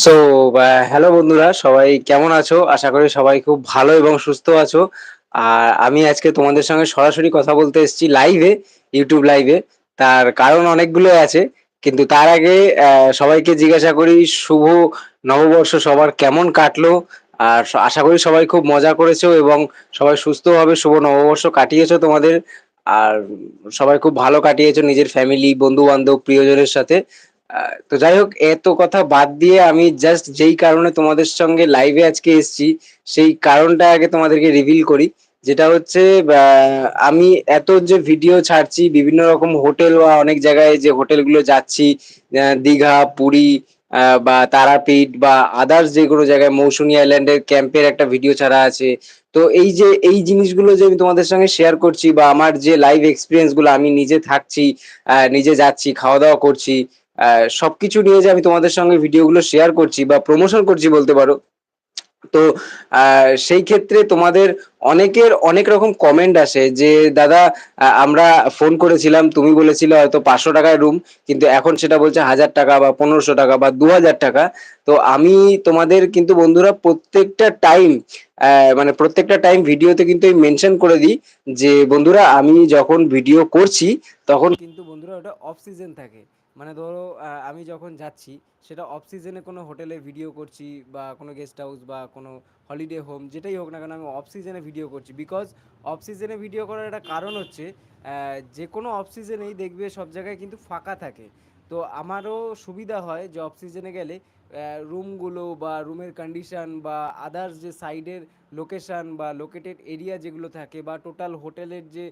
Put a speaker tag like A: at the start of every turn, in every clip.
A: So hello বন্ধুরা সবাই কেমন আছো? আশা করি সবাই খুব ভালো এবং সুস্থ আছো। আর আমি আজকে তোমাদের সঙ্গে সরাসরি কথা বলতে এসেছি লাইভে, ইউটিউব লাইভে। তার কারণ অনেকগুলোই আছে। কিন্তু তার আগে সবাইকে জিজ্ঞাসা করি শুভ নববর্ষ সবার কেমন কাটলো? আর আশা করি সবাই খুব মজা করেছ এবং সবাই সুস্থভাবে শুভ নববর্ষ কাটিয়েছো তোমাদের। আর সবাই খুব ভালো কাটিয়েছো নিজের ফ্যামিলি, বন্ধু-বান্ধব, প্রিয়জনের সাথে। তো যাই হোক এত কথা বাদ দিয়ে আমি জাস্ট যেই কারণে তোমাদের সঙ্গে লাইভে আজকে এসছি, সেই কারণটা আগে তোমাদেরকে রিভিল করি। যেটা হচ্ছে আমি এত যে ভিডিও ছাড়ছি বিভিন্ন রকম হোটেল বা অনেক জায়গায় যে হোটেলগুলো যাচ্ছি, দীঘা, পুরী বা তারাপীঠ বা আদার্স যেকোনো জায়গায় মৌসুমী আইল্যান্ডের ক্যাম্পের একটা ভিডিও ছাড়া আছে। তো এই যে এই জিনিসগুলো যে আমি তোমাদের সঙ্গে শেয়ার করছি বা আমার যে লাইভ এক্সপেরিয়েন্সগুলো আমি নিজে থাকছি, নিজে যাচ্ছি, খাওয়া-দাওয়া করছি। সবকিছু নিয়ে যে আমি তোমাদের সঙ্গে ভিডিওগুলো শেয়ার করছি বা প্রমোশন করছি বলতে পারো। তো সেই ক্ষেত্রে তোমাদের অনেকের অনেক রকম কমেন্ট আসে যে, "দাদা আমরা ফোন করেছিলাম, তুমি বলেছিলে হয়তো ৳৫০০ য় রুম। কিন্তু এখন সেটা বলছে ৳১,০০০ বা ৳১৫০০ বা ৳২,০০০" তো আমি তোমাদের কিন্তু বন্ধুরা প্রত্যেকটা টাইম মানে প্রত্যেকটা টাইম ভিডিওতে কিন্তু আমি মেনশন করে দিই যে, "বন্ধুরা আমি যখন ভিডিও করছি তখন কিন্তু বন্ধুরা ওটা অফ সিজন থাকে।" মানে ধরো আমি যখন যাচ্ছি, সেটা অফ সিজনে কোনো হোটেলে ভিডিও করছি বা কোনো গেস্ট হাউস বা কোনো হলিডে হোম যেটাই হোক না কেন আমি অফ সিজনে ভিডিও করছি। বিকজ অফ সিজনে ভিডিও করার একটা কারণ হচ্ছে যে কোনো অফ সিজনেই দেখবে সব জায়গায় কিন্তু ফাঁকা থাকে। তো আমারও সুবিধা হয় যে অফ সিজনে গেলে রুমগুলো বা রুমের কন্ডিশন বা আদার্স যে সাইডের লোকেশান বা লোকেটেড এরিয়া যেগুলো থাকে বা টোটাল হোটেলের যে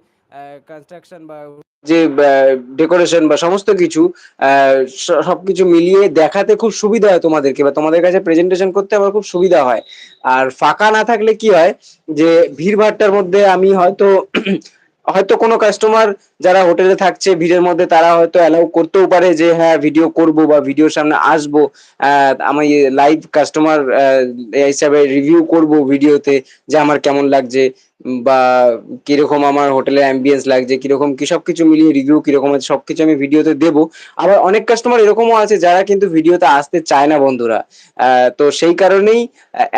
A: কনস্ট্রাকশন বা যে ডেকোরেশন বা সমস্ত কিছু সবকিছু মিলিয়ে দেখাতে খুব সুবিধা হয় তোমাদেরকে বা তোমাদের কাছে প্রেজেন্টেশন করতে আমার খুব সুবিধা হয়। আর ফাঁকা না থাকলে কি হয় যে ভিড়ভাট্টার মধ্যে আমি হয়তো হয়তো কোনো কাস্টমার যারা হোটেলে থাকছে, ভিড়ের মধ্যে তারা হয়তো অ্যালাউ করতেও পারে যে হ্যাঁ ভিডিও করব বা ভিডিওর সামনে আসব। আমি লাইভ কাস্টমার হিসাবে রিভিউ করব ভিডিওতে যে, আমার কেমন লাগছে বা কীরকম আমার হোটেলের অ্যাম্বিয়েন্স লাগছে, কীরকম কি সব কিছু মিলিয়ে রিভিউ কীরকম আছে সবকিছু আমি ভিডিওতে দেবো। আবার অনেক কাস্টমার এরকমও আছে যারা কিন্তু ভিডিওতে আসতে চায় না বন্ধুরা। তো সেই কারণেই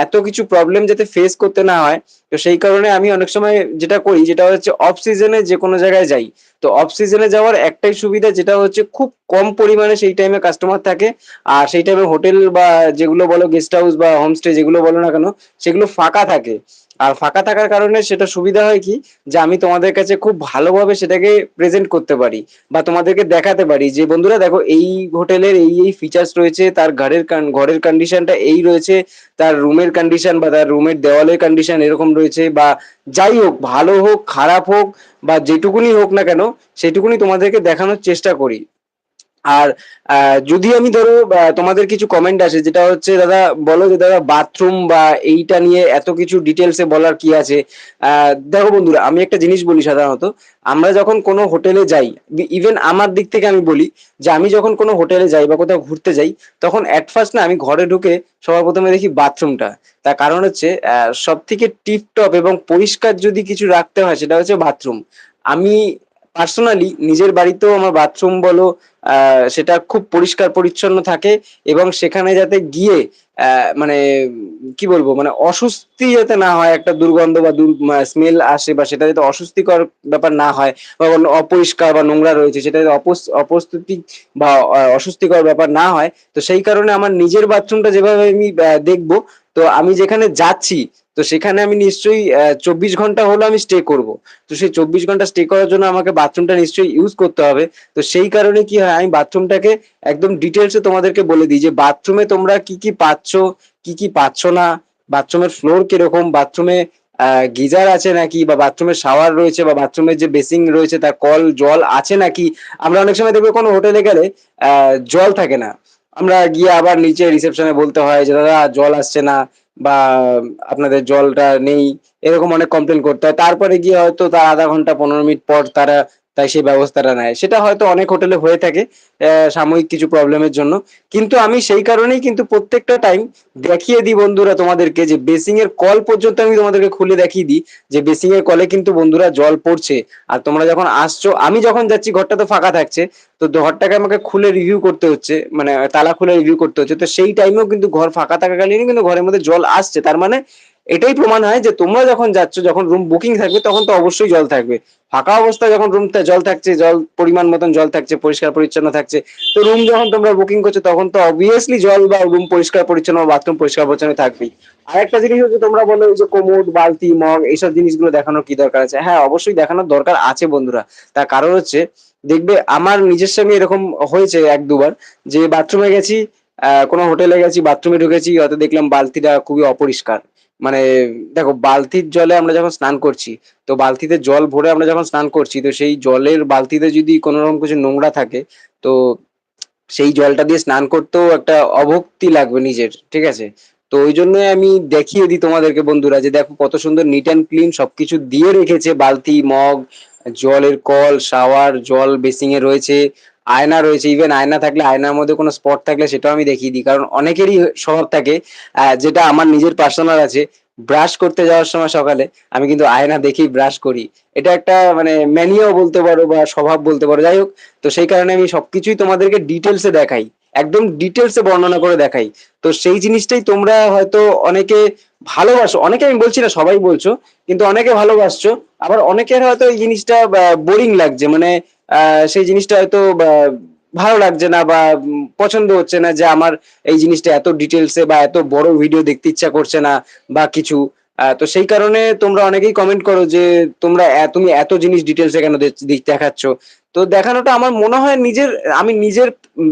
A: এত কিছু প্রবলেম যাতে ফেস করতে না হয়, তো সেই কারণে আমি অনেক সময় যেটা করি যেটা হচ্ছে অফ সিজনে যেকোনো জায়গায় যাই। তো অফ সিজনে যাওয়ার একটাই সুবিধা যেটা হচ্ছে খুব কম পরিমাণে সেই টাইমে কাস্টমার থাকে। আর সেই টাইমে হোটেল বা যেগুলো বলো গেস্ট হাউস বা হোমস্টে যেগুলো বলো না কেন সেগুলো ফাঁকা থাকে। আর ফাঁকা থাকার কারণে সেটা সুবিধা হয় কি যে আমি তোমাদের কাছে খুব ভালোভাবে সেটাকে প্রেজেন্ট করতে পারি বা তোমাদেরকে দেখাতে পারি যে, "বন্ধুরা দেখো এই হোটেলের এই, এই ফিচার্স রয়েছে, তার ঘরের ঘরের কন্ডিশনটা এই রয়েছে, তার রুমের কন্ডিশন বা তার রুমের দেওয়ালের কন্ডিশন এরকম রয়েছে" বা যাই হোক ভালো হোক, খারাপ হোক বা যেটুকুনি হোক না কেন সেটুকুনি তোমাদেরকে দেখানোর চেষ্টা করি। আর যদি আমি ধরো তোমাদের কিছু কমেন্ট আসে যেটা হচ্ছে, "দাদা বলো যে দাদা বাথরুম বা এইটা নিয়ে এত কিছু ডিটেলসে বলার কি আছে?" দেখো বন্ধুরা আমি একটা জিনিস বলি সাধারণত, আমরা যখন কোনো হোটেলে যাই, ইভেন আমার দিক থেকে আমি বলি যে আমি যখন কোনো হোটেলে যাই বা কোথাও ঘুরতে যাই, তখন এট ফার্স্ট না আমি ঘরে ঢুকে সবার প্রথমে দেখি বাথরুমটা। তার কারণ হচ্ছে সব থেকে টিপটপ এবং পরিষ্কার যদি কিছু রাখতে হয় সেটা হচ্ছে বাথরুম। আমি পার্সোনালি নিজের বাড়িতেও আমার বাথরুম বলো সেটা খুব পরিষ্কার পরিচ্ছন্ন থাকে এবং সেখানে যাতে গিয়ে মানে কি বলব? মানে অস্বস্তি যাতে না হয় একটা দুর্গন্ধ বা স্মেল আসে বা সেটা যাতে অস্বস্তিকর ব্যাপার না হয় বা অপরিষ্কার বা নোংরা রয়েছে সেটা যাতে অপস অপ্রস্তুতি বা অস্বস্তিকর ব্যাপার না হয়। তো সেই কারণে আমার নিজের বাথরুমটা যেভাবে আমি দেখব, তো আমি যেখানে যাচ্ছি তো সেখানে আমি নিশ্চয়ই চব্বিশ ঘণ্টা হলেও আমি স্টে করব। তো সেই ২৪ ঘণ্টা স্টে করার জন্য আমাকে বাথরুমটা নিশ্চয়ই ইউজ করতে হবে। তো সেই কারণে কি হয় আমি বাথরুমটাকে একদম ডিটেইলস এ তোমাদেরকে বলে দিই যে বাথরুমে তোমরা কি, কি পাচ্ছ, কি, কি পাচ্ছ না, বাথরুমের ফ্লোর কীরকম, বাথরুমে গিজার আছে নাকি বা বাথরুমের শাওয়ার রয়েছে বা বাথরুমের যে বেসিন রয়েছে তার কল জল আছে নাকি? আমরা অনেক সময় দেখব কোনো হোটেলে গেলে জল থাকে না। আমরা গিয়ে আবার নিচে রিসেপশনে বলতে হয় যে, "দাদা জল আসছে না বা আপনাদের জলটা নেই।" এরকম অনেক কমপ্লেন করতে হয়। তারপরে গিয়ে হয়তো তার আধা ঘণ্টা ১৫ মিনিট পর তারা তাই সেই ব্যবস্থাটা নেয়। সেটা হয়তো অনেক হোটেলে হয়ে থাকে সাময়িক কিছু প্রবলেমের জন্য। কিন্তু আমি সেই কারণেই কিন্তু প্রত্যেকটা টাইম দেখিয়ে দিই বন্ধুরা তোমাদেরকে যে বেসিং এর কল পর্যন্ত আমি তোমাদেরকে খুলে দেখিয়ে দিই যে বেসিং এর কলে কিন্তু বন্ধুরা জল পড়ছে। আর তোমরা যখন আসছো, আমি যখন যাচ্ছি, ঘরটা তো ফাঁকা থাকছে। তো ঘরটাকে আমাকে খুলে রিভিউ করতে হচ্ছে। মানে তালা খুলে রিভিউ করতে হচ্ছে। তো সেই টাইমেও কিন্তু ঘর ফাঁকা থাকাকালীনই কিন্তু ঘরের মধ্যে জল আসছে। তার মানে এটাই প্রমাণ হয় যে তোমরা যখন যাচ্ছ যখন রুম বুকিং থাকবে তখন তো অবশ্যই জল থাকবে। ফাঁকা অবস্থায় যখন রুমটা জল থাকছে, জল পরিমাণ মতন জল থাকছে, পরিষ্কার পরিচ্ছন্ন থাকছে। তো রুম যখন তোমরা বুকিং করছ তখন তো অবভিয়াসলি জল বা রুম পরিষ্কার পরিচ্ছন্ন বাথরুম পরিষ্কার পরিচ্ছন্ন থাকবেই। আরেকটা জিনিস হচ্ছে তোমরা বলো যে কোমোড, বালতি, মগ এইসব জিনিসগুলো দেখানোর কি দরকার আছে? হ্যাঁ, অবশ্যই দেখানোর দরকার আছে বন্ধুরা। তার কারণ হচ্ছে দেখবে আমার নিজের আমি এরকম হয়েছে এক দুবার যে বাথরুমে গেছি, আ কোনো হোটেলে গেছি, বাথরুমে ঢুকেছি হয়তো দেখলাম বালতিটা খুবই অপরিষ্কার। মানে দেখো বালতির জলে আমরা যখন স্নান করছি, তো বালতিতে জল ভরে আমরা যখন স্নান করছি তো সেই জলের বালতিতে যদি কোনো রকম কিছু নোংরা থাকে তো সেই জলটা দিয়ে স্নান করতেও একটা অভক্তি লাগবে নিজের। ঠিক আছে? তো ঐজন্যই আমি দেখিয়ে দিই তোমাদেরকে বন্ধুরা যে দেখো কত সুন্দর নিট অ্যান্ড ক্লিন সবকিছু দিয়ে রেখেছে বালতি, মগ, জলের কল, শাওয়ার, জল বেসিং এ রয়েছে, আয়না রয়েছে। ইভেন আয়না থাকলে আয়নার মধ্যে কোনো স্পট থাকলে সেটাও আমি দেখিয়ে দিই। কারণ অনেকেরই স্বভাব থাকে যেটা আমার নিজের পার্সোনাল আছে। ব্রাশ করতে যাওয়ার সময় সকালে আমি কিন্তু আয়না দেখেই ব্রাশ করি। এটা একটা মানে ম্যানিয়াও বলতে পারো বা স্বভাব বলতে পারো। যাই হোক, তো সেই কারণে আমি সবকিছুই তোমাদেরকে ডিটেইলস এ দেখাই। একদম ডিটেইলস এ বর্ণনা করে দেখাই। তো সেই জিনিসটাই তোমরা হয়তো অনেকে ভালোবাসো। অনেকে আমি বলছি না সবাই বলছো। কিন্তু অনেকে ভালোবাসছো। আবার অনেকের হয়তো এই জিনিসটা বোরিং লাগছে। মানে সেই জিনিসটা হয়তো ভালো লাগছে না বা পছন্দ হচ্ছে না যে আমার এই জিনিসটা এত ডিটেইলস এ বা এত বড় ভিডিও দেখতে ইচ্ছা করছে না বা কিছু। তো সেই কারণে তোমরা অনেকেই কমেন্ট করো যে তোমরা তুমি এত জিনিস ডিটেইলস এ কেন দেখাচ্ছ? তো দেখানোটা আমার মনে হয় নিজের আমি নিজের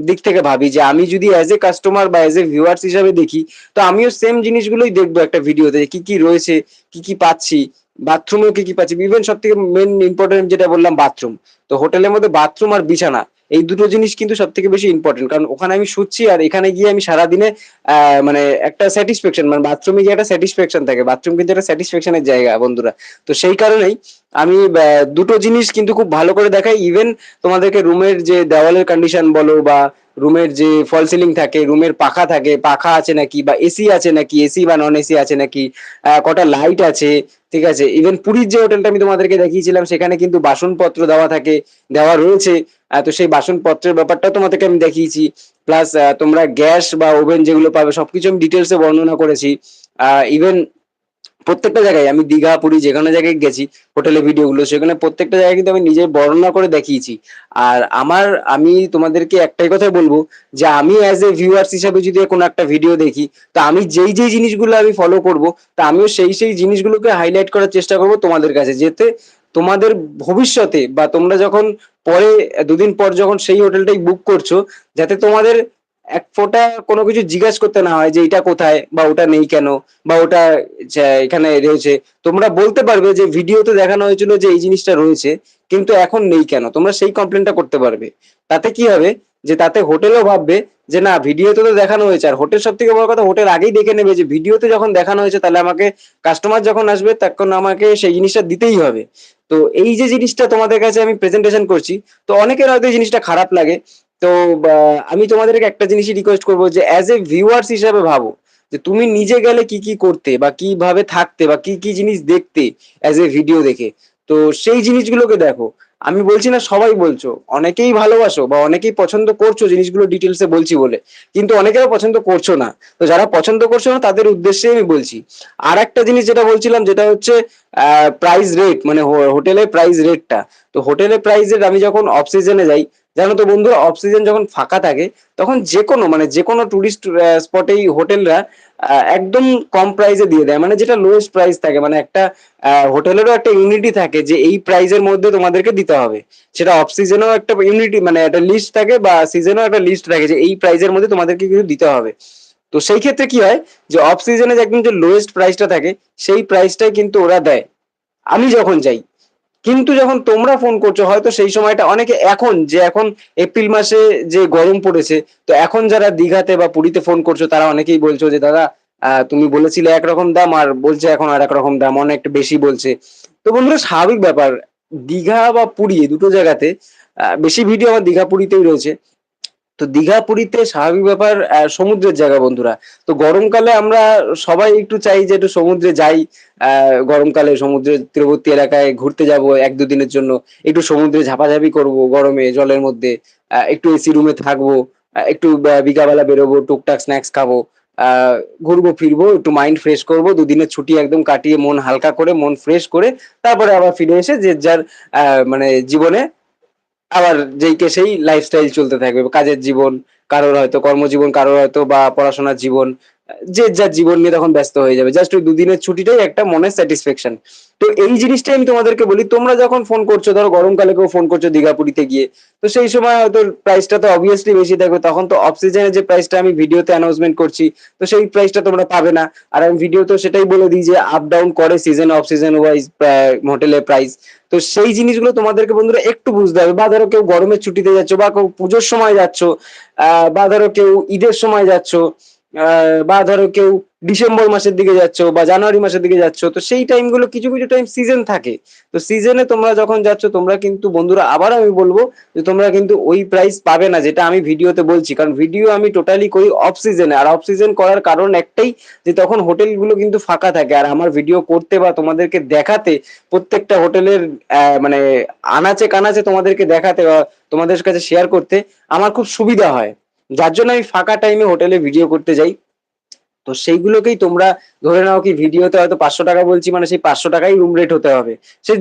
A: দিক থেকে ভাবি যে আমি যদি অ্যাজ এ কাস্টমার বা অ্যাজ এ ভিউয়ার্স হিসাবে দেখি, তো আমিও সেম জিনিসগুলোই দেখব একটা ভিডিওতে। কি, কি রয়েছে, কি, কি পাচ্ছি, বাথরুমেও কি, কি পাচ্ছি। ইভেন সব থেকে মেন ইম্পর্টেন্ট যেটা বললাম বাথরুম। তো হোটেলের মধ্যে বাথরুম আর বিছানা এই দুটো জিনিস কিন্তু সব থেকে বেশি ইম্পর্টেন্ট কারণ ওখানে আমি শুচ্ছি আর এখানে গিয়ে আমি সারাদিনে মানে একটা স্যাটিসফ্যাকশন মানে বাথরুমে গিয়ে একটা স্যাটিসফ্যাকশন থাকে। বাথরুম কিন্তু একটা স্যাটিসফ্যাকশনের জায়গা বন্ধুরা। তো সেই কারণেই আমি দুটো জিনিস কিন্তু খুব ভালো করে দেখাই। ইভেন তোমাদেরকে রুমের যে দেওয়ালের কন্ডিশন বলো বা রুমের যে ফল সিলিং থাকে, রুমের পাখা থাকে, পাখা আছে নাকি বা এসি আছে নাকি, এসি বা নন এসি আছে নাকি, কটা লাইট আছে, ঠিক আছে? ইভেন পুরীর যে হোটেলটা আমি তোমাদেরকে দেখিয়েছিলাম সেখানে কিন্তু বাসনপত্র দেওয়া থাকে, দেওয়া রয়েছে। তো সেই বাসনপত্রের ব্যাপারটাও তোমাদেরকে আমি দেখিয়েছি। প্লাস তোমরা গ্যাস বা ওভেন যেগুলো পাবে সবকিছু আমি ডিটেলসে বর্ণনা করেছি। ইভেন প্রত্যেকটা জায়গায় আমি দীঘা, পুরী যেখানে জায়গায় গেছি হোটেলের ভিডিওগুলো সেখানে প্রত্যেকটা জায়গায় কিন্তু আমি নিজে বর্ণনা করে দেখিয়েছি। আর আমার আমি তোমাদেরকে একটাই কথাই বলব যে আমি অ্যাজ এ ভিউয়ার্স হিসাবে যদি কোনো একটা ভিডিও দেখি, তো আমি যেই, যেই জিনিসগুলো আমি ফলো করব, তা আমিও সেই, সেই জিনিসগুলোকে হাইলাইট করার চেষ্টা করব তোমাদের কাছে। যাতে তোমাদের ভবিষ্যতে বা তোমরা যখন পরে দুদিন পর যখন সেই হোটেলটাই বুক করছ, যাতে তোমাদের এক ফোঁটা কোনো কিছু জিজ্ঞেস করতে না হয় যে এটা কোথায় বা ওটা নেই কেন? বা ওটা এখানে রয়েছে। তোমরা বলতে পারবে যে ভিডিওতে দেখানো হয়েছিল যে এই জিনিসটা রয়েছে, কিন্তু এখন নেই কেন? তোমরা সেই কমপ্লেইনটা করতে পারবে। তাতে কি হবে? যে তাতে হোটেলও ভাববে যে না ভিডিওতে তো দেখানো হয়েছে। আর হোটেল সব থেকে বড় কথা হোটেল আগেই দেখে নেবে যে ভিডিওতে যখন দেখানো হয়েছে তাহলে আমাকে কাস্টমার যখন আসবে তখন আমাকে সেই জিনিসটা দিতেই হবে। তো এই যে জিনিসটা তোমাদের কাছে আমি প্রেজেন্টেশন করছি, তো অনেকের হয়তো এই জিনিসটা খারাপ লাগে। তো আমি তোমাদেরকে একটা জিনিসই রিকোয়েস্ট করব যে অ্যাজ এ ভিউয়ার্স হিসাবে ভাবো। যে তুমি নিজে গেলে কি, কি করতে বা কীভাবে থাকতে বা কি, কি জিনিস দেখতে অ্যাজ এ ভিডিও দেখে। তো সেই জিনিসগুলোকে দেখো। আমি বলছি না সবাই বলছো। অনেকেই ভালোবাসো বা অনেকেই পছন্দ করছ জিনিসগুলো ডিটেইলস এ বলছি বলে। কিন্তু অনেকেও পছন্দ করছ না। তো যারা পছন্দ করছ না তাদের উদ্দেশ্যেই আমি বলছি। আরেকটা জিনিস যেটা বলছিলাম যেটা হচ্ছে প্রাইস রেট মানে হো হোটেলের প্রাইস রেটটা। তো হোটেলের প্রাইস রেট আমি যখন অফ সিজনে যাই, জানো তো বন্ধুরা অফ সিজন যখন ফাঁকা থাকে তখন যেকোনো মানে যেকোনো টুরিস্ট আ স্পটেই হোটেলরা একদম কম প্রাইসে দিয়ে দেয়। মানে যেটা লোয়েস্ট প্রাইস থাকে। মানে একটা হোটেলেরও একটা ইউনিটি থাকে যে এই প্রাইজের মধ্যে তোমাদেরকে দিতে হবে। সেটা অফ সিজনেও একটা ইউনিটি মানে একটা লিস্ট থাকে বা সিজনেও একটা লিস্ট থাকে যে এই প্রাইজের মধ্যে তোমাদেরকে কিছু দিতে হবে। তো সেই ক্ষেত্রে কি হয়? যে অফ সিজনে একদম যে লোয়েস্ট প্রাইসটা থাকে, সেই প্রাইসটাই কিন্তু ওরা দেয়। আমি যখন যাই। কিন্তু যখন তোমরা ফোন করছ হয়তো সেই সময়টা অনেকে এখন যে এখন এপ্রিল মাসে যে গরম পড়েছে, তো এখন যারা দীঘাতে বা পুরীতে ফোন করছ তারা অনেকেই বলছো যে দাদা তুমি বলেছিলে একরকম দাম আর বলছে এখন আর একরকম দাম। অনেক বেশি বলছে। তো বন্ধুরা স্বাভাবিক ব্যাপার। দীঘা বা পুরী দুটো জায়গাতে বেশি ভিডিও আমার দীঘা পুরীতেই রয়েছে তো দীঘা পুরীতে স্বাভাবিক ব্যাপার সমুদ্রের জায়গা বন্ধুরা। তো গরমকালে আমরা সবাই একটু চাই যে একটু সমুদ্রে যাই গরমকালে সমুদ্রের তীরবর্তী এলাকায় ঘুরতে যাব এক দুদিনের জন্য। একটু সমুদ্রে ঝাপাঝাপি করব গরমে, জলের মধ্যে একটু এসি রুমে থাকব একটু বিকাবেলা বেরোবো, টুকটাক স্ন্যাক্স খাব, আহ, ঘুরবো, ফিরবো, একটু মাইন্ড ফ্রেশ করব দুদিনের ছুটি একদম কাটিয়ে মন হালকা করে, মন ফ্রেশ করে, তারপরে আবার ফিরে এসে যে যার মানে জীবনে আবার যেই কে সেই লাইফস্টাইল চলতে থাকবে, কাজের জীবন, কারোর হয়তো কর্মজীবন, কারোর হয়তো বা পড়াশোনার জীবন যে যার জীবন নিয়ে তখন ব্যস্ত হয়ে যাবে। জাস্ট ওই দুদিনের ছুটিটাই একটা মনের স্যাটিসফ্যাকশন তো এই জিনিসটাই আমি তোমাদেরকে বলি তোমরা যখন ফোন করছ ধরো গরমকালে কেউ ফোন করছ দীঘা পুরীতে গিয়ে তো সেই সময় হয়তো প্রাইসটা তো অবভিয়াসলি বেশি থাকবে। তখন তো অফ যে প্রাইসটা আমি ভিডিওতে অ্যানাউন্সমেন্ট করছি তো সেই প্রাইসটা তোমরা পাবে না। আর আমি ভিডিওতে সেটাই বলে দিই যে আপ ডাউন করে সিজন অফ সিজন ওয়াইজ হোটেলের প্রাইস তো সেই জিনিসগুলো তোমাদেরকে বন্ধুরা একটু বুঝতে হবে। বা ধরো কেউ গরমের ছুটিতে যাচ্ছ বা কেউ পুজোর সময় যাচ্ছ আহ, বা ধরো কেউ ঈদের সময় যাচ্ছ বা ধরো কেউ ডিসেম্বর মাসের দিকে যাচ্ছ বা জানুয়ারি মাসের দিকে যাচ্ছ, তো সেই টাইমগুলো কিছু কিছু টাইম সিজন থাকে। তো সিজনে তোমরা যখন যাচ্ছ, তোমরা কিন্তু বন্ধুরা, আবার আমি বলব যে তোমরা কিন্তু ওই প্রাইস পাবে না, যেটা আমি ভিডিওতে বলছি। কারণ ভিডিও আমি টোটালি করি অফ সিজনে আর অফ সিজন করার কারণ একটাই যে তখন হোটেলগুলো কিন্তু ফাঁকা থাকে। আর আমার ভিডিও করতে বা তোমাদেরকে দেখাতে প্রত্যেকটা হোটেলের মানে আনাচে কানাচে তোমাদেরকে দেখাতে বা তোমাদের কাছে শেয়ার করতে আমার খুব সুবিধা হয়। যার জন্য আমি ফাঁকা টাইমে হোটেলে ভিডিও করতে যাই। তো সেইগুলোকেই তোমরা ধরে নাও কি ভিডিওতে হয়তো পাঁচশো টাকা বলছি মানে সেই পাঁচশো টাকাই রুম রেট হতে হবে। সে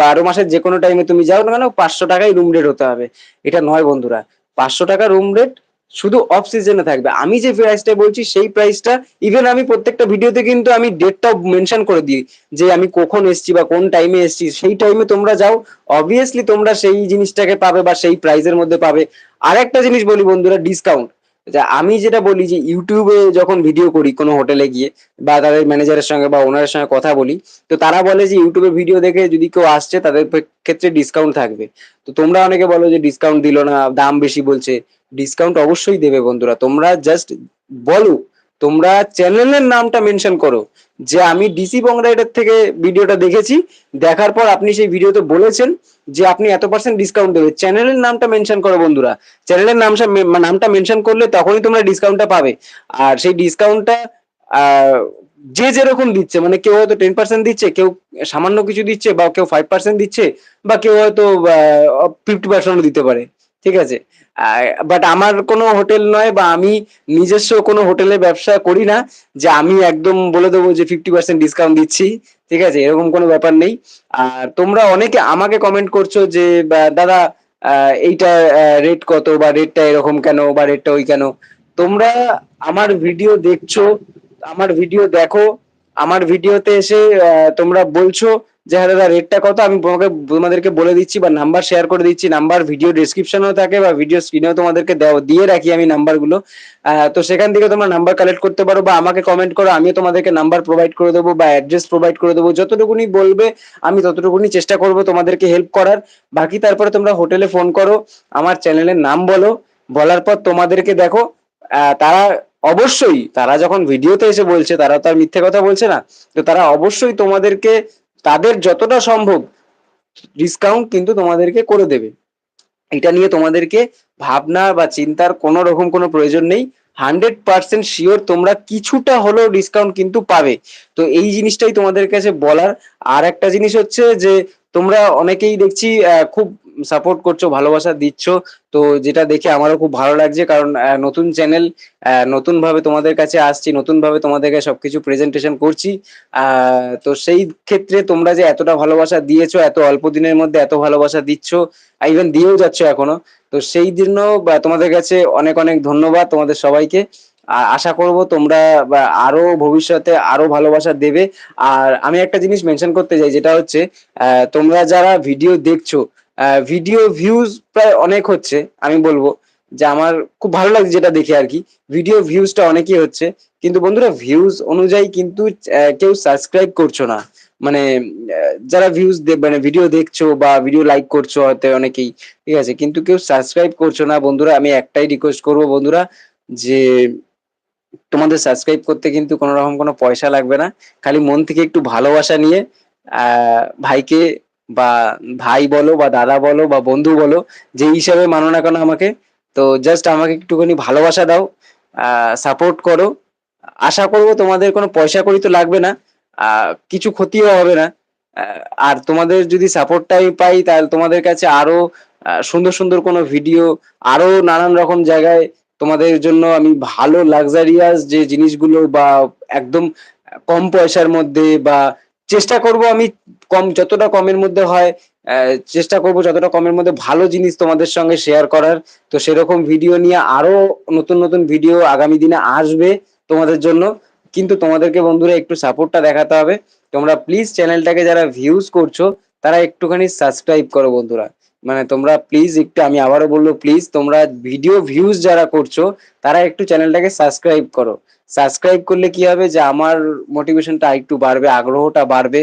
A: বারো মাসের যে কোনো টাইমে তুমি যাও না কেন, পাঁচশো টাকাই রুম রেট হতে হবে। এটা নয় বন্ধুরা, পাঁচশো টাকা রুম রেট শুধু অফ সিজনে থাকবে। আমি যে প্রাইসটা বলছি, সেই প্রাইসটা ইভেন আমি প্রত্যেকটা ভিডিওতে কিন্তু আমি ডেটটাও মেনশন করে দিই, যে আমি কখন এসছি বা কোন টাইমে এসছি। সেই টাইমে তোমরা যাও অবভিয়াসলি তোমরা সেই জিনিসটাকে পাবে বা সেই প্রাইজের মধ্যে পাবে। আর একটা জিনিস বলি বন্ধুরা ডিসকাউন্ট আমি যেটা বলি যে ইউটিউবে যখন ভিডিও করি কোনো হোটেলে গিয়ে, বা তাদের ম্যানেজারের সঙ্গে বা ওনারের সঙ্গে কথা বলি, তো তারা বলে যে ইউটিউবে ভিডিও দেখে যদি কেউ আসছে, তাদের ক্ষেত্রে ডিসকাউন্ট থাকবে। তো তোমরা অনেকে বলো যে ডিসকাউন্ট দিল না, দাম বেশি বলছে। ডিসকাউন্ট অবশ্যই দেবে বন্ধুরা। তোমরা জাস্ট বলো, তোমরা চ্যানেলের নামটা মেনশন করো। যে আমি ডিসি বংরাইডার থেকে ভিডিওটা দেখেছি, দেখার পর আপনি সেই ভিডিওতে বলেছেন যে আপনি এত পার্সেন্ট ডিসকাউন্ট দেবে। চ্যানেলের নামটা মেনশন করো বন্ধুরা। চ্যানেলের নাম নামটা মেনশন করলে তখনই তোমরা ডিসকাউন্টটা পাবে। আর সেই ডিসকাউন্টটা যে যেরকম দিচ্ছে মানে কেউ হয়তো টেন পার্সেন্ট দিচ্ছে, কেউ সামান্য কিছু দিচ্ছে, বা কেউ ফাইভ পার্সেন্ট দিচ্ছে, বা কেউ হয়তো ফিফটি পার্সেন্ট দিতে পারে। ঠিক আছে? বাট আমার কোনো হোটেল নয় বা আমি নিজস্ব কোনো হোটেলে ব্যবসা করি না যে আমি একদম বলে দেবো যে ফিফটি পার্সেন্ট ডিসকাউন্ট দিচ্ছি, ঠিক আছে? এরকম কোনো ব্যাপার নেই। আর তোমরা অনেকে আমাকে কমেন্ট করছ যে দাদা এইটা রেট কত বা রেটটা এরকম কেন বা রেটটা ওই কেন? তোমরা আমার ভিডিও দেখছ, আমার ভিডিও দেখো, আমার ভিডিওতে এসে তোমরা বলছো যে হ্যাঁ দাদা রেটটা কত? আমি তোমাকে, তোমাদেরকে বলে দিচ্ছি বা নাম্বার শেয়ার করে দিচ্ছি। নাম্বার ভিডিও ডিসক্রিপশনেও থাকে বা ভিডিও স্ক্রিনেও তোমাদেরকে দিয়ে রাখি আমি নাম্বারগুলো তো সেখান থেকে তোমরা নাম্বার কালেক্ট করতে পারো বা আমাকে কমেন্ট করো, আমিও তোমাদেরকে নাম্বার প্রোভাইড করে দেবো বা অ্যাড্রেস প্রোভাইড করে দেবো। যতটুকুনি বলবে, আমি ততটুকুনি চেষ্টা করব তোমাদেরকে হেল্প করার। বাকি তারপরে তোমরা হোটেলে ফোন করো, আমার চ্যানেলের নাম বলো। বলার পর তোমাদেরকে দেখো তারা অবশ্যই, তারা যখন ভিডিওতে এসে বলছে, তারা তো আর মিথ্যে কথা বলছে না। তো তারা অবশ্যই তোমাদেরকে তাদের যতটা সম্ভব ডিসকাউন্ট কিন্তু তোমাদেরকে করে দেবে। এটা নিয়ে তোমাদেরকে ভাবনা বা চিন্তার কোনো রকম কোনো প্রয়োজন নেই। হান্ড্রেড পার্সেন্ট শিওর তোমরা কিছুটা হলেও ডিসকাউন্ট কিন্তু পাবে। তো এই জিনিসটাই তোমাদের কাছে বলার। আর একটা জিনিস হচ্ছে যে, তোমরা অনেকেই দেখছি খুব সাপোর্ট করছ, ভালোবাসা দিচ্ছ, তো যেটা দেখে আমারও খুব ভালো লাগছে। কারণ নতুন চ্যানেল নতুন ভাবে তোমাদের কাছে আসছি নতুন ভাবে তোমাদের কাছে সবকিছু প্রেজেন্টেশন করছি। তো সেই ক্ষেত্রে তোমরা যে এতটা ভালোবাসা দিয়েছ, এত অল্প দিনের মধ্যে এত ভালোবাসা দিচ্ছ ইভেন দিয়েও যাচ্ছ এখনও, তো সেই জন্য তোমাদের কাছে অনেক অনেক ধন্যবাদ তোমাদের সবাইকে। আশা করব তোমরা আরও ভবিষ্যতে আরও ভালোবাসা দেবে। আর আমি একটা জিনিস মেনশন করতে চাই, যেটা হচ্ছে তোমরা যারা ভিডিও দেখছ ভিডিও ভিউজ প্রায় অনেক হচ্ছে, আমি বলব। যে আমার খুব ভালো লাগছে যেটা দেখে আর কি। ভিডিও ভিউজটা অনেকই হচ্ছে। কিন্তু বন্ধুরা ভিউজ অনুযায়ী কিন্তু কেউ সাবস্ক্রাইব করছ না। মানে যারা ভিউজ মানে ভিডিও দেখছ বা ভিডিও লাইক করছ হয়তো অনেকেই, ঠিক আছে? কিন্তু কেউ সাবস্ক্রাইব করছ না, বন্ধুরা, আমি একটাই রিকোয়েস্ট করব বন্ধুরা, যে তোমাদের সাবস্ক্রাইব করতে কিন্তু কোনো রকম কোনো পয়সা লাগবে না। খালি মন থেকে একটু ভালোবাসা নিয়ে ভাইকে বা ভাই বলো বা দাদা বলো বা বন্ধু বলো যে হিসাবে মানো না কেন আমাকে, তো জাস্ট আমাকে একটুখানি ভালোবাসা দাও সাপোর্ট করো। আশা করব তোমাদের কোনো পয়সা কড়ি তো লাগবে না কিছু ক্ষতিও হবে না আর তোমাদের যদি সাপোর্টটা আমি পাই, তাহলে তোমাদের কাছে আরও সুন্দর সুন্দর কোনো ভিডিও আরও নানান রকম জায়গায় তোমাদের জন্য আমি ভালো লাক্সারিয়াস যে জিনিসগুলো বা একদম কম পয়সার মধ্যে বা চেষ্টা করব আমি কম, যতটা কমের মধ্যে হয় চেষ্টা করব যতটা কমের মধ্যে ভালো জিনিস তোমাদের সঙ্গে শেয়ার করার। তো সেরকম ভিডিও নিয়ে আরও নতুন নতুন ভিডিও আগামী দিনে আসবে তোমাদের জন্য। কিন্তু তোমাদেরকে বন্ধুরা একটু সাপোর্টটা দেখাতে হবে। তোমরা প্লিজ চ্যানেলটাকে যারা ভিউজ করছ, তারা একটুখানি সাবস্ক্রাইব করো বন্ধুরা। মানে তোমরা প্লিজ একটু, আমি আবারও বলব প্লিজ তোমরা ভিডিও ভিউজ যারা করছ, তারা একটু চ্যানেলটাকে সাবস্ক্রাইব করো। সাবস্ক্রাইব করলে কি হবে যে আমার মোটিভেশনটা একটু বাড়বে, আগ্রহটা বাড়বে।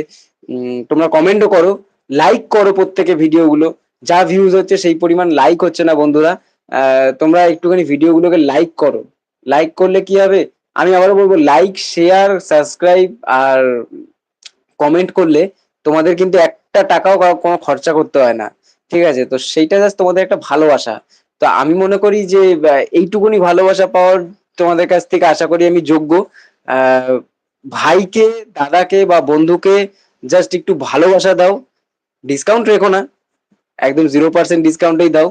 A: তোমরা কমেন্টও করো লাইক করো প্রত্যেকে ভিডিওগুলো যা ভিউজ হচ্ছে সেই পরিমাণ লাইক হচ্ছে না বন্ধুরা। তোমরা একটুখানি ভিডিওগুলোকে লাইক করো। লাইক করলে কি হবে? আমি আবারও বলব লাইক শেয়ার সাবস্ক্রাইব আর কমেন্ট করলে তোমাদের কিন্তু একটা টাকাও কোনো খরচা করতে হয় না। ঠিক আছে, তো সেইটা জাস্ট তোমাদের একটা ভালোবাসা। তো আমি মনে করি যে এইটুকুনি ভালোবাসা পাওয়ার তোমাদের কাছ থেকে আশা করি আমি যোগ্য। ভাইকে, দাদাকে বা বন্ধুকে জাস্ট একটু ভালোবাসা দাও। ডিসকাউন্ট রেখো না। একদম জিরো পার্সেন্ট ডিসকাউন্টেই দাও।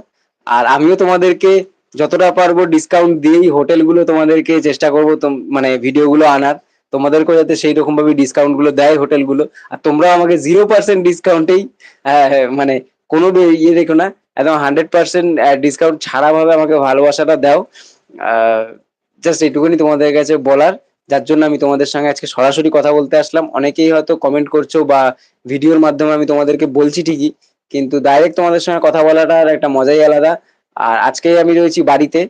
A: আর আমিও তোমাদেরকে যতটা পারব ডিসকাউন্ট দিয়েই হোটেলগুলো তোমাদেরকে চেষ্টা করব মানে ভিডিওগুলো আনার। তোমাদেরকেও যাতে সেই রকম ভাবে ডিসকাউন্টগুলো দেয় হোটেলগুলো। আর তোমরা আমাকে জিরো পার্সেন্ট ডিসকাউন্টেই মানে কোনো ইয়ে রেখো না। একদম হান্ড্রেড পার্সেন্ট ডিসকাউন্ট ছাড়া ভাবে আমাকে ভালোবাসাটা দাও। জাস্ট এইটুকুনি তোমাদের কাছে বলার। যার জন্য আমি তোমাদের সঙ্গে আজকে সরাসরি কথা বলতে আসলাম। অনেকেই হয়তো কমেন্ট করছ বা ভিডিওর মাধ্যমে আমি তোমাদেরকে বলছি ঠিকই, কিন্তু ডাইরেক্ট তোমাদের সঙ্গে কথা বলাটার একটা মজাই আলাদা। আর আজকে আমি রয়েছি বাড়িতে।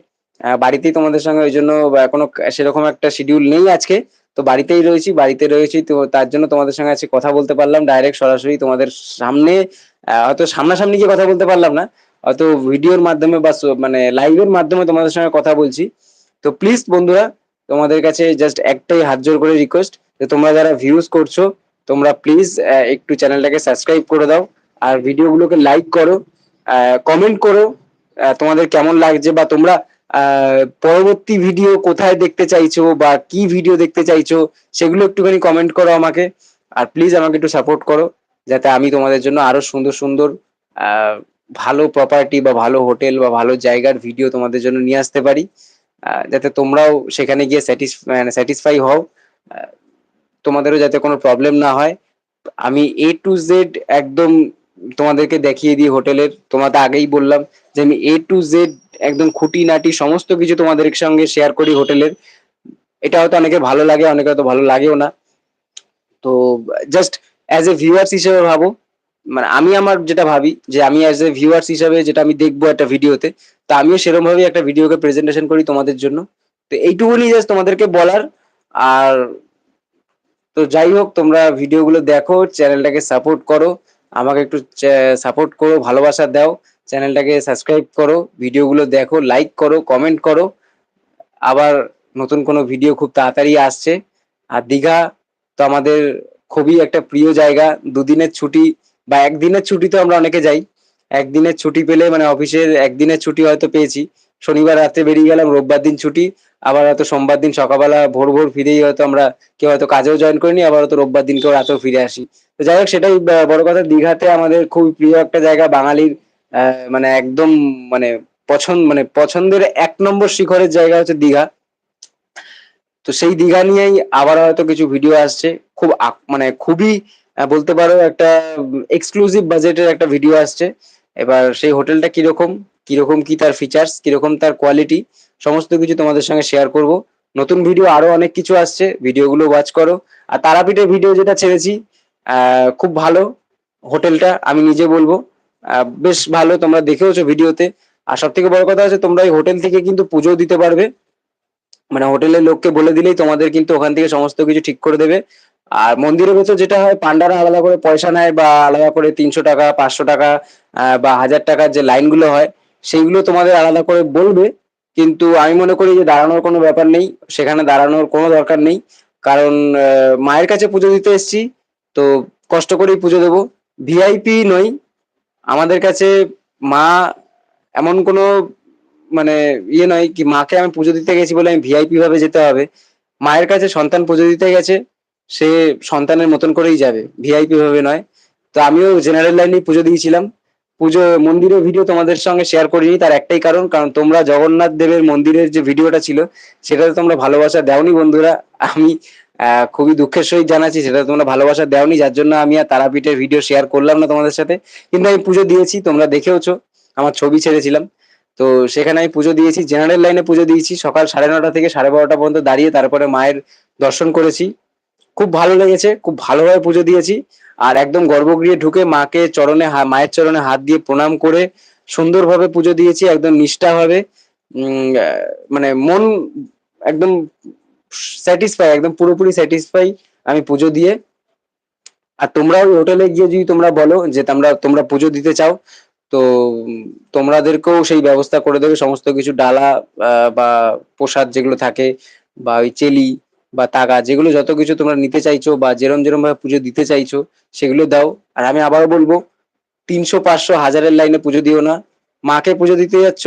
A: বাড়িতেই তোমাদের সঙ্গে ওই জন্য কোনো সেরকম একটা শিডিউল নেই আজকে। তো বাড়িতেই রয়েছি, বাড়িতে রয়েছি, তো তার জন্য তোমাদের সঙ্গে আজকে কথা বলতে পারলাম। ডাইরেক্ট সরাসরি তোমাদের সামনে হয়তো সামনাসামনি গিয়ে কথা বলতে পারলাম না। হয়তো ভিডিওর মাধ্যমে বা মানে লাইভের মাধ্যমে তোমাদের সঙ্গে কথা বলছি। তো প্লিজ বন্ধুরা, তোমাদের কাছে জাস্ট একটাই হাত জোর করে রিকোয়েস্ট যে তোমরা যারা ভিউজ করছ, তোমরা প্লিজ একটু চ্যানেলটাকে সাবস্ক্রাইব করে দাও। আর ভিডিওগুলোকে লাইক করো কমেন্ট করো তোমাদের কেমন লাগছে বা তোমরা পরবর্তী ভিডিও কোথায় দেখতে চাইছো বা কি ভিডিও দেখতে চাইছো, সেগুলো একটুখানি কমেন্ট করো আমাকে। আর প্লিজ আমাকে একটু সাপোর্ট করো। যাতে আমি তোমাদের জন্য আরও সুন্দর সুন্দর ভালো প্রপার্টি বা ভালো হোটেল বা ভালো জায়গার ভিডিও তোমাদের জন্য নিয়ে আসতে পারি। যাতে তোমরাও সেখানে গিয়ে স্যাটিসফাই হও। তোমাদেরও যাতে কোনো প্রবলেম না হয়। আমি এ টু জেড একদম তোমাদেরকে দেখিয়ে দিই হোটেলের। তোমাদের আগেই বললাম যে আমি এ টু জেড একদম খুঁটিনাটি সমস্ত কিছু তোমাদের সঙ্গে শেয়ার করি হোটেলের। এটা হয়তো অনেকে ভালো লাগে অনেকে হয়তো ভালো লাগেও না। তো জাস্ট অ্যাজ এ ভিউয়ার্স হিসেবে ভাবো মানে আমি আমার যেটা ভাবি যে আমি অ্যাজ এ ভিউয়ার্স হিসেবে যেটা আমি দেখব একটা ভিডিওতে, তো আমিও সেরকম ভাবেই একটা ভিডিওকে প্রেজেন্টেশন করি তোমাদের জন্য। তো এইটুকুনি জাস্ট তোমাদেরকে বলার, আর তো যাই হোক, তোমরা ভিডিওগুলো দেখো চ্যানেলটাকে সাপোর্ট করো, আমাকে একটু সাপোর্ট করো, ভালোবাসা দাও চ্যানেলটাকে সাবস্ক্রাইব করো, ভিডিওগুলো দেখো লাইক করো কমেন্ট করো। আবার নতুন কোনো ভিডিও খুব তাড়াতাড়ি আসছে। আর দীঘা, তো আমাদের খুবই একটা প্রিয় জায়গা। দুদিনের ছুটি বা একদিনের ছুটি তো আমরা অনেকে যাই। একদিনের ছুটি পেলে মানে অফিসের একদিনের ছুটি হয়তো পেয়েছি। শনিবার রাতে বেরিয়ে গেলাম, রোববার দিন ছুটি। আবার হয়তো সোমবার দিন সকালবেলা ভোর ভোর ফিরেই হয়তো আমরা কেউ হয়তো কাজেও জয়েন করিনি, আবার হয়তো রোববার দিন কেউ রাতেও ফিরে আসি। তো যাই হোক, সেটাই বড় কথা। দীঘাতে আমাদের খুব প্রিয় একটা জায়গা, বাঙালির মানে একদম মানে পছন্দ মানে পছন্দের এক নম্বর শিখরের জায়গা হচ্ছে দীঘা। তো সেই দীঘা নিয়েই আবার হয়তো কিছু ভিডিও আসছে। খুব মানে খুবই বলতে পারো একটা এক্সক্লুসিভ বাজেটের একটা ভিডিও আসছে। এবার সেই হোটেলটা কীরকম কীরকম কি তার ফিচার্স কীরকম তার কোয়ালিটি সমস্ত কিছু তোমাদের সঙ্গে শেয়ার করব। নতুন ভিডিও আরও অনেক কিছু আসছে ভিডিওগুলো ওয়াচ করো। আর তারাপীঠের ভিডিও যেটা ছেড়েছি খুব ভালো হোটেলটা, আমি নিজে বলব। বেশ ভালো, তোমরা দেখেওছো ভিডিওতে আর সব থেকে বড় কথা হচ্ছে, তোমরা এই হোটেল থেকে কিন্তু পুজো দিতে পারবে। মানে হোটেলের লোককে বলে দিলেই তোমাদের কিন্তু ওখান থেকে সমস্ত কিছু ঠিক করে দেবে। আর মন্দিরের ভেতর যেটা হয় পান্ডারা আলাদা করে পয়সা নেয় বা আলাদা করে তিনশো টাকা, পাঁচশো টাকা বা হাজার টাকার যে লাইনগুলো হয়, সেইগুলো তোমাদের আলাদা করে বলবে। কিন্তু আমি মনে করি যে দাঁড়ানোর কোনো ব্যাপার নেই, সেখানে দাঁড়ানোর কোনো দরকার নেই। কারণ মায়ের কাছে পুজো দিতে এসেছি, তো কষ্ট করেই পুজো দেবো। ভিআইপি নই, আমাদের কাছে মা এমন কোনো মানে ইয়ে নয় কি, মাকে আমি পুজো দিতে গেছি বলে আমি ভিআইপি ভাবে যেতে হবে। মায়ের কাছে সন্তান পুজো দিতে গেছে, সে সন্তানের মতন করেই যাবে ভিআইপি ভাবে নয়। তো আমিও জেনারেল লাইনে পুজো দিয়েছিলাম। পুজো, মন্দিরের ভিডিও তোমাদের সঙ্গে শেয়ার করিনি, তার একটাই কারণ কারণ তোমরা জগন্নাথ দেবের মন্দিরের যে ভিডিওটা ছিল, সেটাতে তোমরা ভালোবাসা দেওনি বন্ধুরা। আমি খুবই দুঃখের সহিত জানাচ্ছি সেটা তোমরা ভালোবাসা দেওনি, যার জন্য আমি আর তারাপীঠের ভিডিও শেয়ার করলাম না তোমাদের সাথে। কিন্তু আমি পুজো দিয়েছি, তোমরা দেখেওছো, আমার ছবি ছেড়েছিলাম। তো সেখানে আমি পুজো দিয়েছি জেনারেল লাইনে পুজো দিয়েছি। সকাল সাড়ে নটা থেকে সাড়ে বারোটা পর্যন্ত দাঁড়িয়ে তারপরে মায়ের দর্শন করেছি। খুব ভালো লেগেছে, খুব ভালোভাবে পুজো দিয়েছি। আর একদম গর্ভগৃহে ঢুকে মাকে চরণে মায়ের চরণে হাত দিয়ে প্রণাম করে সুন্দরভাবে পুজো দিয়েছি, একদম নিষ্ঠাভাবে। মানে মন একদম স্যাটিসফাই একদম পুরোপুরি স্যাটিসফাই আমি পুজো দিয়ে। আর তোমরা ওই হোটেলে গিয়ে যদি তোমরা বলো যে তোমরা তোমরা পুজো দিতে চাও তো তোমাদেরকেও সেই ব্যবস্থা করে দেবে। সমস্ত কিছু ডালা বা প্রসাদ যেগুলো থাকে, বা ওই চেলি, বা তাগা, যেগুলো যত কিছু তোমরা নিতে চাইছো, বা যেরম যেরম ভাবে পুজো দিতে চাইছো, সেগুলো দাও। আর আমি আবারও বলব, তিনশো পাঁচশো হাজারের লাইনে পুজো দিও না। মাকে পুজো দিতে যাচ্ছ,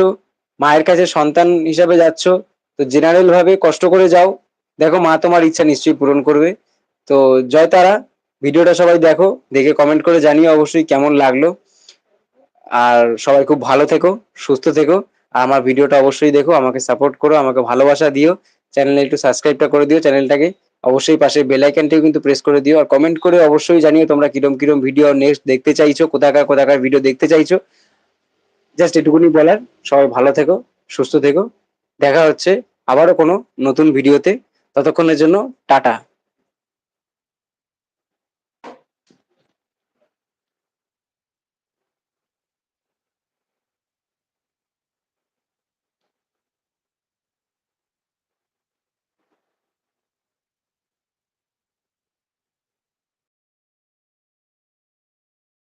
A: মায়ের কাছে সন্তান হিসাবে যাচ্ছ, তো জেনারেল ভাবে কষ্ট করে যাও। দেখো, মা তোমার ইচ্ছা নিশ্চয়ই পূরণ করবে। তো, জয় তারা। ভিডিওটা সবাই দেখো, দেখে কমেন্ট করে জানিও অবশ্যই কেমন লাগল। আর সবাই খুব ভালো থেকো, সুস্থ থেকো। আমার ভিডিওটা অবশ্যই দেখো, আমাকে সাপোর্ট করো, আমাকে ভালোবাসা দিও। চ্যানেলে একটু সাবস্ক্রাইবটা করে দিও চ্যানেলটাকে অবশ্যই পাশে বেল আইকনটাও কিন্তু প্রেস করে দিও। আর কমেন্ট করে অবশ্যই জানিও তোমরা কিরম কিরম ভিডিও নেক্সট দেখতে চাইছো, কোথাকার কোথাকার ভিডিও দেখতে চাইছো। জাস্ট এটুকুনি বলার। সবাই ভালো থেকো, সুস্থ থেকো। দেখা হচ্ছে আবারও কোনো নতুন ভিডিওতে ততক্ষণের জন্য টাটা।